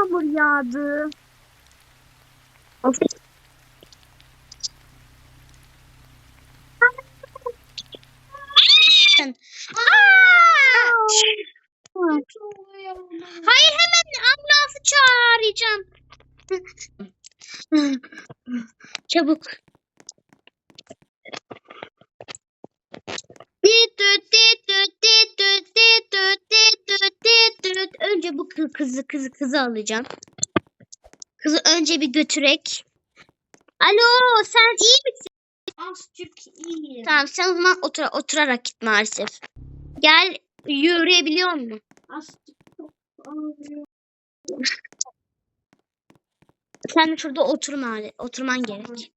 yağmur yağdı. Hayır hemen ambulansı çağıracağım. Çabuk. Dit düt dit düt dit düt dit düt dit düt dit düt. Önce bu kız, kızı kızı kızı alacağım. Kızı önce bir götürek. Alo sen iyi misin? Azıcık iyi. Tamam sen o zaman otur, oturarak git maalesef. Gel yürüyebiliyor musun? Azıcık çok ağrıyor. Sen de şurada oturma, oturman gerek.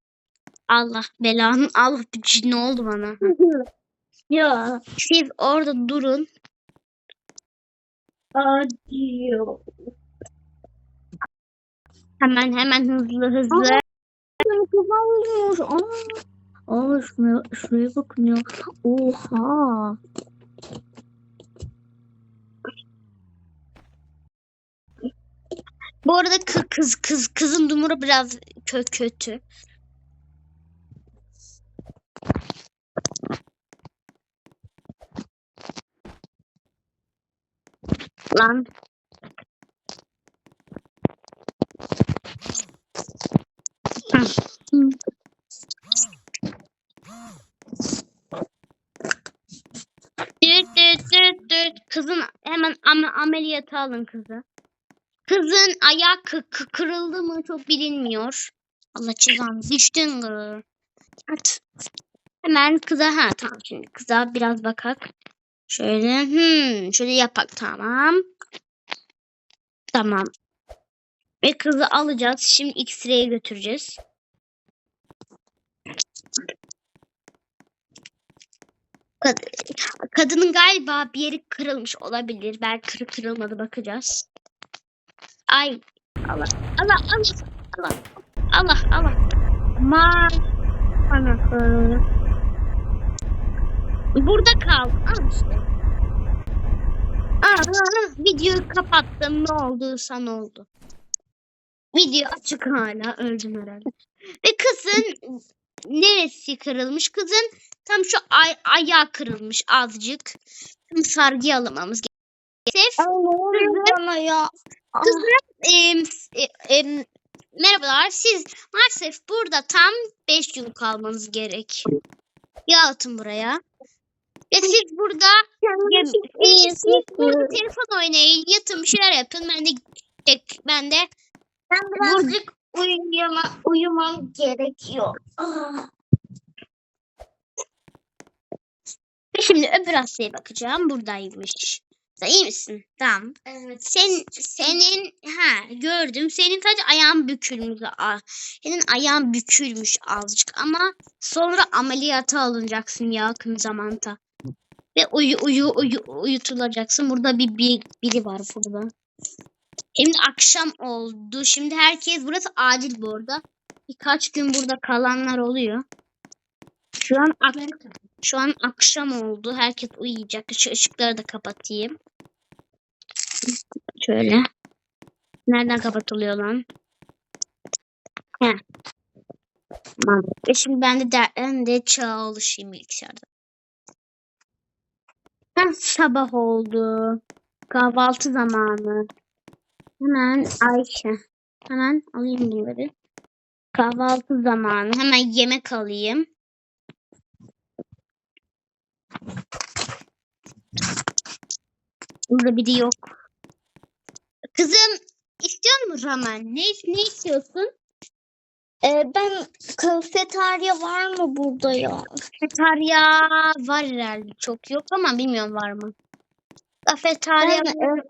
Allah belanı Allah ne oldu bana? ya Siz orada durun. acıyor. Hemen hemen hızlı hızlı. Benim kafam olmuş. Aa. Aa şuraya, bakın ya. Oha. Bu arada kız kız kız kızın durumu biraz kö kötü. Lan. Düt düt düt düt. Kızın hemen am ameliyata alın kızı. Kızın kı- kırıldı mı çok bilinmiyor. Allah cezanı düştün kız. At. Hemen kıza ha tamam şimdi kıza biraz bakak. Şöyle hmm, şöyle yapak tamam. Tamam. Ve kızı alacağız. Şimdi X-ray'e götüreceğiz. Kad- kadının galiba bir yeri kırılmış olabilir. Belki kırık kırılmadı bakacağız. Ay Allah Allah Allah Allah Allah Allah. Ma ana Burada kal. Al işte. Aa, videoyu kapattım. Ne olduysa ne oldu. Video açık hala. Öldüm herhalde. Ve kızın neresi kırılmış? Kızın tam şu ay ayağı kırılmış azıcık. Tam sargı alamamız gerekiyor. Bana ya? Kızım em, e- em, merhabalar. Siz maalesef burada tam 5 gün kalmanız gerek. Yatın buraya. Ve siz burada e, siz burada telefon oynayın, yatın bir şeyler yapın. Ben de ben de Ben birazcık uyuyama, uyumam gerekiyor. Ah. şimdi öbür hastaya bakacağım. Buradaymış. Sen iyi misin? Tamam. Evet. Sen senin ha gördüm. Senin sadece ayağın bükülmüş. Senin ayağın bükülmüş azıcık ama sonra ameliyata alınacaksın yakın zamanda. Ve uyu uyu uyu uyutulacaksın. Burada bir, bir biri var burada. Şimdi akşam oldu. Şimdi herkes burası acil bu arada. Birkaç gün burada kalanlar oluyor. Şu an ak- şu an akşam oldu. Herkes uyuyacak. Şu ışıkları da kapatayım. Şöyle. Nereden kapatılıyor lan? He. Tamam. Ve şimdi ben de dertten de çağa oluşayım bilgisayarda. Heh, sabah oldu. Kahvaltı zamanı. Hemen Ayşe. Hemen alayım bunları. Kahvaltı zamanı. Hemen yemek alayım. Burada biri yok. Kızım istiyor musun ramen? Ne, ne istiyorsun? Ee, ben kafeterya var mı burada ya? Kafeterya var herhalde. Çok yok ama bilmiyorum var mı. Kafeterya Ben, e,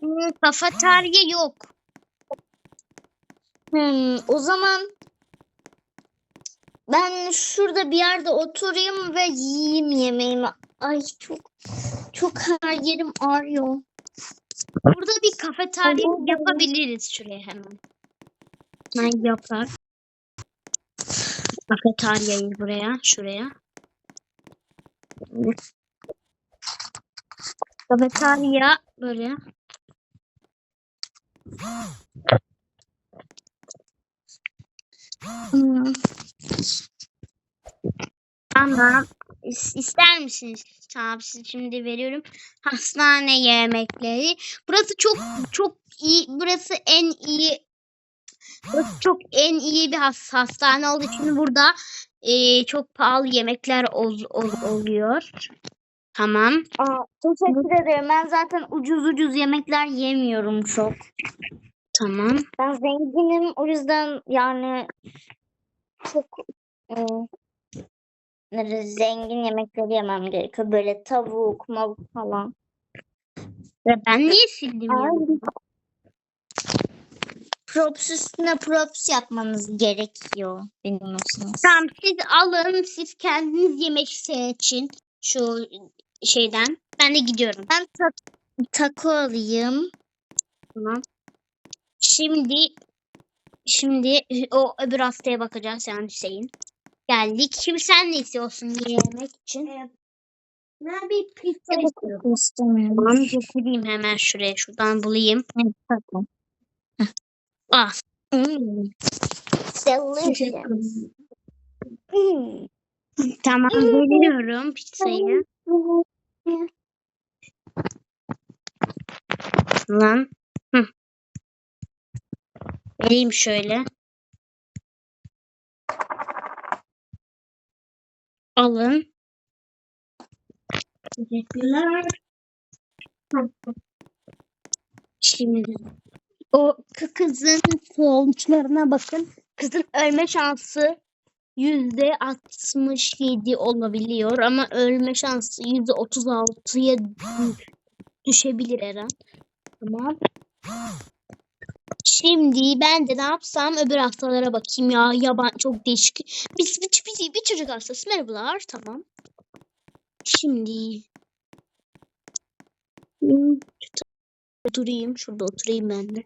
Hmm, kafeterya yok. hmm, o zaman ben şurada bir yerde oturayım ve yiyeyim yemeğimi. Ay çok çok her yerim ağrıyor. Burada bir kafeterya yapabiliriz şuraya hemen. Ben yapar. Kafeteryayı buraya, şuraya. Kafeterya böyle. Hmm, Tamam. İs- İster misiniz? Tamam şimdi veriyorum. Hastane yemekleri. Burası çok çok iyi. Burası en iyi Burası çok en iyi bir has- hastane olduğu için burada eee, çok pahalı yemekler ol- ol- oluyor. Tamam. aa, teşekkür ederim. Ben zaten ucuz ucuz yemekler yemiyorum çok. Tamam. Ben zenginim o yüzden yani çok e, zengin yemekleri yemem gerekiyor. Böyle tavuk, mavuk falan. Ve ben niye sildim ya? Props üstüne props yapmanız gerekiyor. Bilmiyorsunuz. Tamam siz alın. Siz kendiniz yemek seçin. Şu şeyden. Ben de gidiyorum. Ben ta- taco alayım. Tamam. Şimdi şimdi o öbür haftaya bakacağız yani Hüseyin. Geldik. Şimdi sen ne istiyorsun yemek için? Ben bir pizza istiyorum. İstemiyorum. Tamam getireyim hemen şuraya. Şuradan bulayım. Taco. Ah. Delicious. Mm. Tamam geliyorum pizzayı. Lan. Hı. Vereyim şöyle. Alın. Teşekkürler. Şimdi o kı- kızın sonuçlarına bakın. Kızın ölme şansı yüzde 67 olabiliyor ama ölme şansı yüzde 36'ya düşebilir her an. Tamam. Şimdi ben de ne yapsam öbür hastalara bakayım ya. Yaban çok değişik. Bir, bir, bir, bir çocuk hastası. Merhabalar. Tamam. Şimdi oturayım. Şurada oturayım ben de.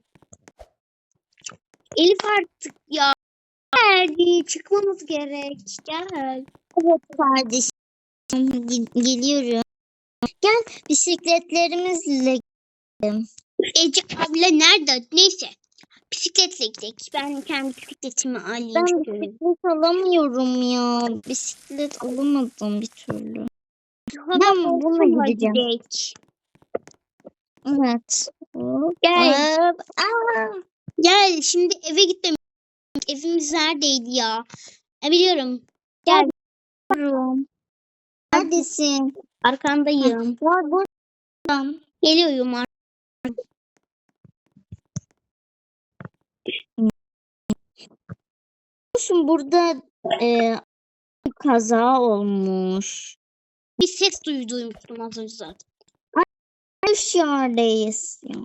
Elif artık ya. Geldi. Çıkmamız gerek. Gel. Evet kardeşim. Ge- Geliyorum. Gel bisikletlerimizle Ece abla nerede? Neyse. Bisikletle gidelim. Ben kendi bisikletimi alayım. Ben bisiklet alamıyorum ya. Bisiklet alamadım bir türlü. Hava Ben bununla gideceğim. Evet. Gel. Hop. Aa, Gel şimdi eve gitmem. Evimiz neredeydi ya? E, biliyorum. Gel. Yavrum. Neredesin? Arkandayım. Var buradan. Geliyorum. ar- Biliyorsun burada e, kaza olmuş. Bir ses duyduymuştum az önce zaten. Yanlış yerdeyiz ya.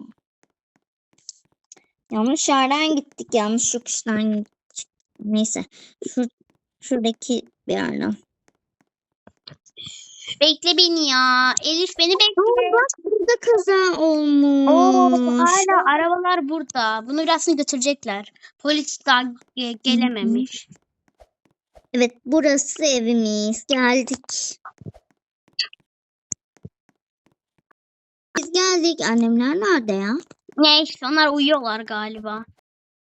Yanlış yerden gittik. Yanlış yokuştan gittik. Neyse. Şur şuradaki bir yerden. Bekle beni ya. Elif beni bekle. bak burada kaza olmuş. Oo, hala arabalar burada. Bunu birazını götürecekler. Polis daha ge- gelememiş. Evet burası evimiz. Geldik. Biz geldik. Annemler nerede ya? Neyse onlar uyuyorlar galiba.